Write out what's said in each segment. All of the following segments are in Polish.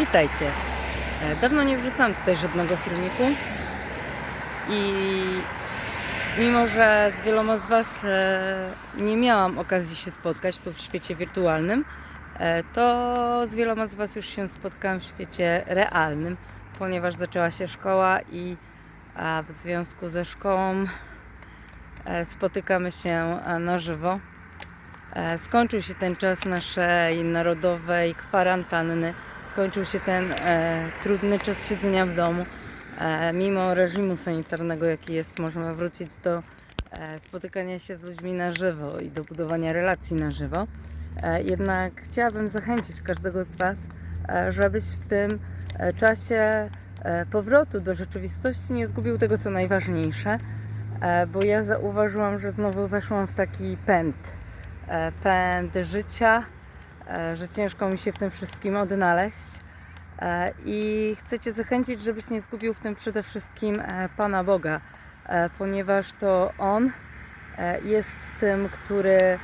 Witajcie. E, Dawno nie wrzucałam tutaj żadnego filmiku i mimo, że z wieloma z Was e, nie miałam okazji się spotkać tu w świecie wirtualnym, e, to z wieloma z Was już się spotkałam w świecie realnym, ponieważ zaczęła się szkoła i w związku ze szkołą spotykamy się na żywo. Skończył się ten czas naszej narodowej kwarantanny. Skończył się ten e, trudny czas siedzenia w domu. E, mimo reżimu sanitarnego, jaki jest, możemy wrócić do e, spotykania się z ludźmi na żywo i do budowania relacji na żywo. E, jednak chciałabym zachęcić każdego z Was, e, żebyś w tym e, czasie e, powrotu do rzeczywistości nie zgubił tego, co najważniejsze, e, bo ja zauważyłam, że znowu weszłam w taki pęd e, pęd życia, że ciężko mi się w tym wszystkim odnaleźć. E, I chcę Cię zachęcić, żebyś nie zgubił w tym przede wszystkim e, Pana Boga, e, ponieważ to On e, jest tym, który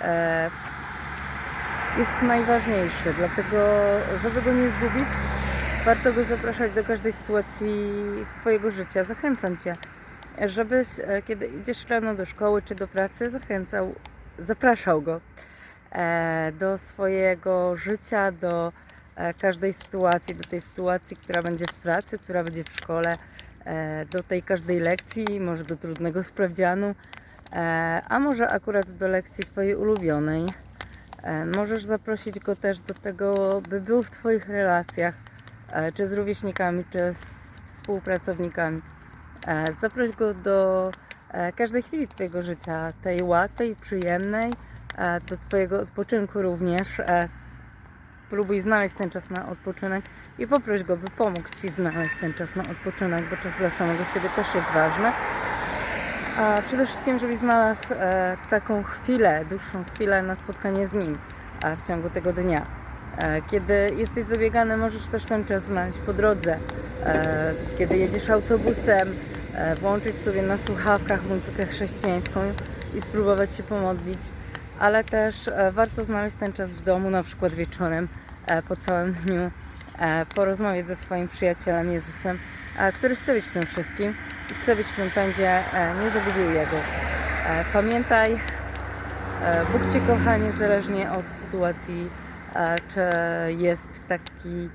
e, jest najważniejszy. Dlatego, żeby go nie zgubić, warto go zapraszać do każdej sytuacji swojego życia. Zachęcam Cię, żebyś, e, kiedy idziesz rano do szkoły czy do pracy, zachęcał, zapraszał go e, do swojego życia, do e, każdej sytuacji, do tej sytuacji, która będzie w pracy, która będzie w szkole, e, do tej każdej lekcji, może do trudnego sprawdzianu, e, a może akurat do lekcji Twojej ulubionej. E, Możesz zaprosić go też do tego, by był w Twoich relacjach, e, czy z rówieśnikami, czy z współpracownikami. E, Zaproś go do e, każdej chwili Twojego życia, tej łatwej, przyjemnej, e, do Twojego odpoczynku również. E, Próbuj znaleźć ten czas na odpoczynek i poproś go, by pomógł Ci znaleźć ten czas na odpoczynek, bo czas dla samego siebie też jest ważny. A przede wszystkim, żebyś znalazł e, taką chwilę, dłuższą chwilę na spotkanie z nim e, w ciągu tego dnia. E, kiedy jesteś zabiegany, możesz też ten czas znaleźć po drodze. E, kiedy jedziesz autobusem, e, włączyć sobie na słuchawkach muzykę chrześcijańską i spróbować się pomodlić. Ale też e, warto znaleźć ten czas w domu, na przykład wieczorem, e, po całym dniu, e, porozmawiać ze swoim przyjacielem Jezusem, który chce być w tym wszystkim i chce być w tym pędzie, nie zagubił Jego. Pamiętaj, Bóg Cię kocha niezależnie od sytuacji, czy jest taki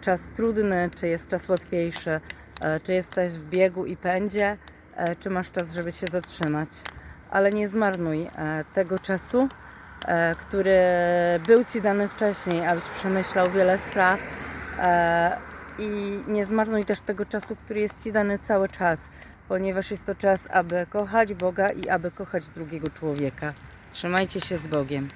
czas trudny, czy jest czas łatwiejszy, czy jesteś w biegu i pędzie, czy masz czas, żeby się zatrzymać. Ale nie zmarnuj e, tego czasu, e, który był Ci dany wcześniej, abyś przemyślał wiele spraw e, i nie zmarnuj też tego czasu, który jest Ci dany cały czas, ponieważ jest to czas, aby kochać Boga i aby kochać drugiego człowieka. Trzymajcie się z Bogiem.